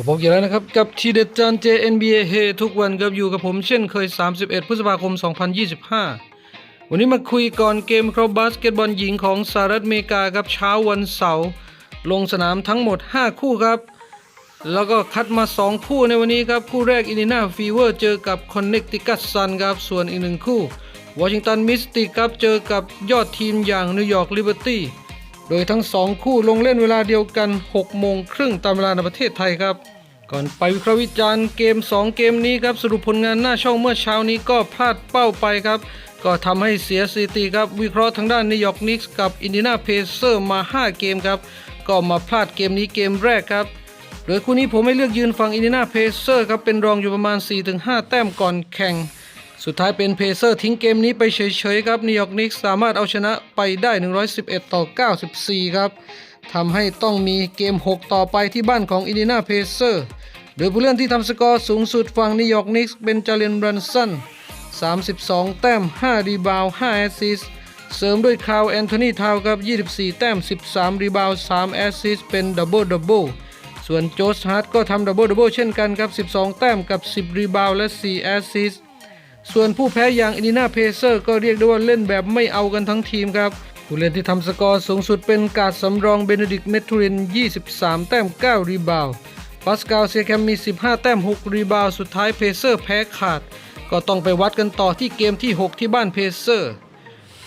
มาพบกันแล้วนะครับ กับทีเด็ดจาน JNBA เฮทุกวันครับอยู่กับผมเช่นเคย 31 พฤษภาคม 2025 วันนี้มาคุยก่อนเกมครับบาสเกตบอลหญิงของสหรัฐอเมริกาครับเช้าวันเสาร์ลงสนามทั้งหมด 5 คู่ครับ แล้วก็คัดมา 2 คู่ในวันนี้ครับ คู่แรกอิน i นาฟีเวอร์เจอกับคอนเน c ติคั t ซันครับส่วนอีกหนึ่งคู่วอชิงตันมิสติกครับเจอกับยอดทีมอย่างนิวยอร์กลิเบอร์ตี้ โดยทั้ง 2 คู่ลงเล่นเวลาเดียวกัน 6 โมงครึ่งตามเวลาในประเทศไทยครับ ก่อนไปวิเคราะห์วิจารณ์เกม 2 เกมนี้ครับสรุปผลงานหน้าช่องเมื่อเช้านี้ก็พลาดเป้าไปครับ ก็ทำให้เสียสถิติครับ วิเคราะห์ทางด้านนิวยอร์กนิกส์กับอินดินาเพเซอร์มา 5 เกมครับ ก็มาพลาดเกมนี้เกมแรกครับโดยคู่นี้ผมไม่เลือกยืนฝั่งอินดินาเพเซอร์ครับเป็นรองอยู่ประมาณ 4-5 แต้มก่อนแข่ง สุดท้ายเป็นเพเซอร์ทิ้งเกมนี้ไปเฉยๆครับนิวยอร์กนิกส์สามารถเอาชนะไปได้ 111 ต่อ 94 ครับทำให้ต้องมีเกม 6 ต่อไปที่บ้านของอินดินาเพเซอร์โดยผู้เล่นที่ทำสกอร์สูงสุดฝั่งนิวยอร์กนิกส์เป็นจาเลนบรันสัน32 แต้ม 5 รีบาวด์5แอสซิสเสริมด้วยคาวแอนโทนีทาวครับ 24 แต้ม 13 รีบาวด์3แอสซิสเป็นดับเบิลดับเบิลส่วนโจสฮาร์ดก็ทำดับเบิลดับเบิลเช่นกันครับ 12 แต้มกับ 10 รีบาวด์และ 4 แอสซิส ส่วนผู้แพ้อย่างอินดินาเพเซอร์ก็เรียกได้ว่าเล่นแบบไม่เอากันทั้งทีมครับผู้เล่นที่ทำสกอร์สูงสุดเป็นการดสำรองเบเนดิกเมทูริน 23 แต้ม 9 รีบาวด์ปาสกาลเซียแคมมี 15 แต้ม 6 รีบาว สุดท้ายเพเซอร์แพ้ขาด ก็ต้องไปวัดกันต่อที่เกมที่ 6 ที่บ้านเพเซอร์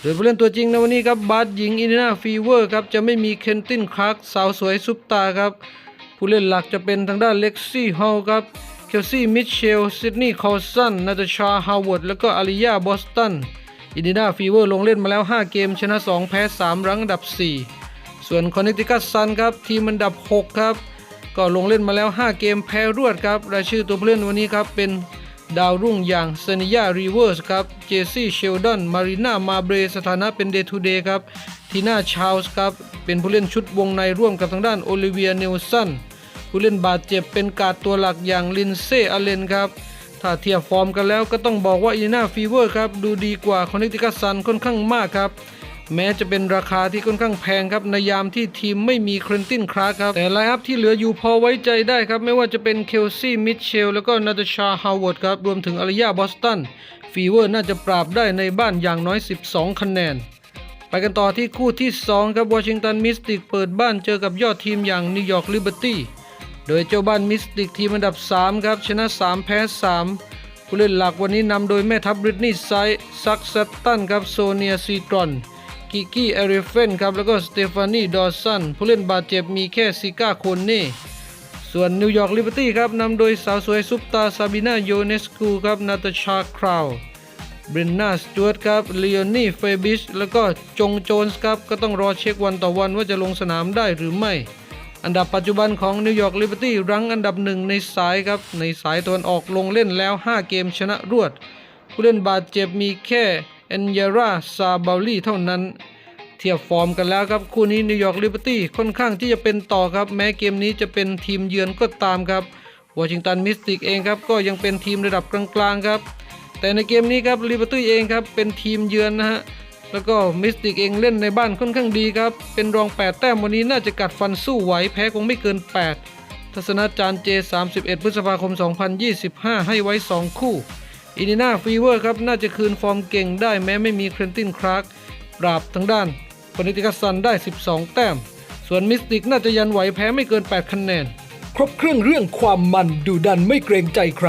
โดยผู้เล่นตัวจริงในวันนี้ครับบาสหญิงอินดินาฟีเวอร์ครับจะไม่มีเคนตินคลาร์กสาวสวยซุปตาครับผู้เล่นหลักจะเป็นทางด้านเล็กซี่ฮอลครับ เคลซี่มิเชลซิดนีย์คอลสันนาตาชาฮาวเวิร์ดแล้วก็อาริยาบอสตันอินดินาฟีเวอร์ลงเล่นมาแล้ว 5 เกม ชนะ 2 แพ้ 3 รั้งอันดับ 4 ส่วนคอนเนติคัตซันครับทีมอันดับ 6 ครับ ก็ลงเล่นมาแล้ว 5 เกมแพ้รวดครับรายชื่อตัวผู้เล่นวันนี้ครับ เป็นดาวรุ่งอย่างเซนิยารีเวิร์สครับเจซี่เชลดอนมารีนามาเบรสถานะเป็นเดย์ทูเดย์ครับทีน่าชาลส์ครับเป็นผู้เล่นชุดวงในร่วมกับทางด้านโอลิเวียเนลสัน ผู้เล่นบาดเจ็บเป็นการตัวหลักอย่างลินเซ่อเลนครับ ถ้าเทียบฟอร์มกันแล้วก็ต้องบอกว่าอินนาฟีเวอร์ครับ ดูดีกว่าคอนเนติคัสซันค่อนข้างมากครับ แม้จะเป็นราคาที่ค่อนข้างแพงครับในยามที่ทีมไม่มีเครนตินคลาครับ แต่ไลน์อัพที่เหลืออยู่พอไว้ใจได้ครับ ไม่ว่าจะเป็นเคลซี่มิเชลแล้วก็นาตาชาฮาวเวิร์ดครับรวมถึงอารยาบอสตันฟีเวอร์น่าจะปราบได้ในบ้านอย่างน้อย 12 คะแนนไปกันต่อที่คู่ที่ 2 ครับวอชิงตันมิสติกเปิดบ้านเจอกับยอดทีมอย่างนิวยอร์กลิเบอร์ตี้ โดยเจ้าบ้านมิสติกทีมอันดับ 3 ครับ ชนะ 3 แพ้ 3 ผู้เล่นหลักวันนี้นำโดยแม่ทัพบริตนีย์ไซด์ซักเซตตันครับโซเนียซีตรอนกิกกี้เอริเฟนครับแล้วก็สเตฟานีดอสันผู้เล่นบาดเจ็บมีแค่ซิก้าโคนเน่ส่วนนิวยอร์กลิเบอร์ตี้ครับนำโดยสาวสวยซุปตาซาบินาโยเนสคูครับนาตาชาคราวบรินนาสจวตครับเลโอนี่เฟบิชแล้วก็จงโจนส์ครับก็ต้องรอเช็ควันต่อวันว่าจะลงสนามได้หรือไม่ อันดับปัจจุบันของนิวยอร์กลิเบอร์ตี้รั้งอันดับหนึ่งในสายครับ ในสายตะวันออกลงเล่นแล้ว 5 เกมชนะรวด ผู้เล่นบาดเจ็บมีแค่เอนยาราซาบาลีเท่านั้น เทียบฟอร์มกันแล้วครับ คู่นี้นิวยอร์กลิเบอร์ตี้ค่อนข้างที่จะเป็นต่อครับ แม้เกมนี้จะเป็นทีมเยือนก็ตามครับวอชิงตันมิสติกเองครับก็ยังเป็นทีมระดับกลางๆครับ แต่ในเกมนี้ครับลิเบอร์ตี้เองครับเป็นทีมเยือนนะฮะ แล้วก็มิสติกเองเล่นในบ้านค่อนข้างดีครับ เป็นรอง 8 แต้มวันนี้น่าจะกัดฟันสู้ไหวแพ้คงไม่เกิน 8 ทัศนาจารย์เจ 31 พฤษภาคม 2025 ให้ไว้ 2 คู่อินินาฟีเวอร์ครับ น่าจะคืนฟอร์มเก่งได้แม้ไม่มีเครนตินคลาร์กปราบทางด้านคอนเนติคัสซันได้ 12 แต้ม ส่วนมิสติกน่าจะยันไหวแพ้ไม่เกิน 8 คะแนน ครบเครื่องเรื่องความมันดูดันไม่เกรงใจใคร